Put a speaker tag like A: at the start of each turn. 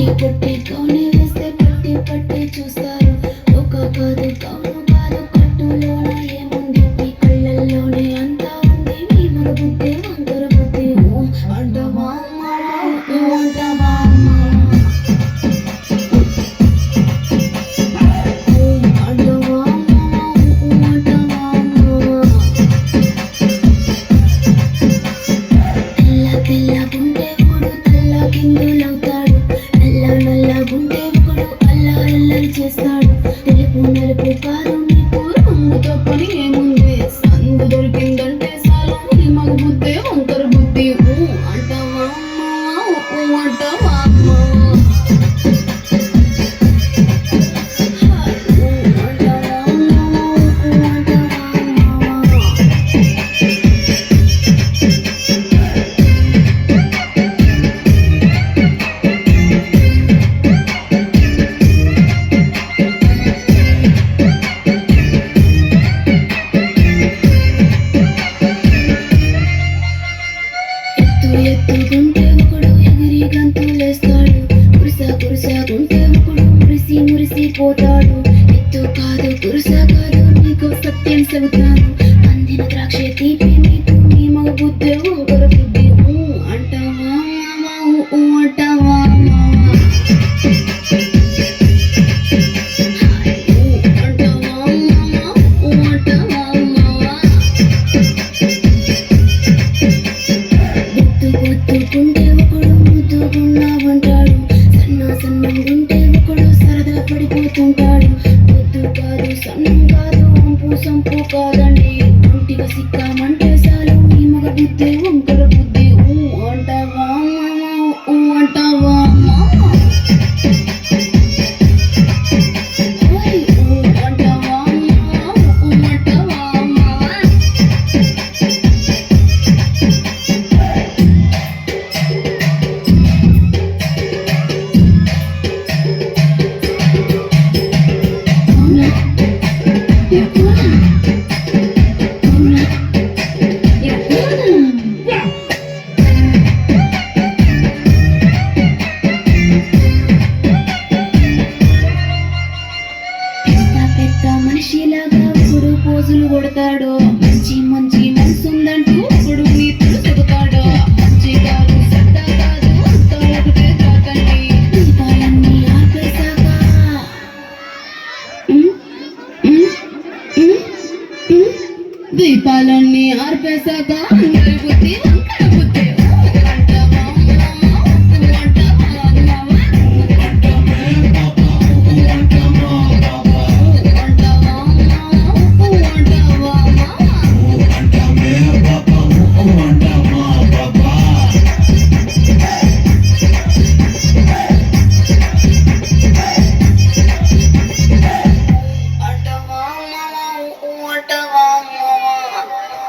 A: பட்டி பொட்டி கவுனி வயசு பட்டி பட்டி మురిసకుంటే ఒకడు ఎగిరి గంతులేస్తాడు. కురుస కురుసకుంటే ఒకడు మురిసి మురిసి పోతాడు. ఎత్తు కాదు కురుస కాదు నీకు సత్యం చెబుతాను. అందిన ద్రాక్ష తీపి నీకు నీ మగ బుద్ధి ఒకరు బుద్ధి అంటావా అంటావా. అంటాడు. పొద్దు కాదు సన్నం కాదు వంపు సంపు కాదండి. ఒంటిగా సిక్కామంటే చాలు ఈ మగ బుద్ధి మనిషిలాగా ఇప్పుడు పోజులు కొడతాడు మంచి మంచి మనసు ఉందంటూ ఇప్పుడు ఇప్పుడు చెబుతాడు. మంచి కాదు సత్తా కాదు దీపాలన్నీ ఆర్పేశాక. అందరి బుద్ధి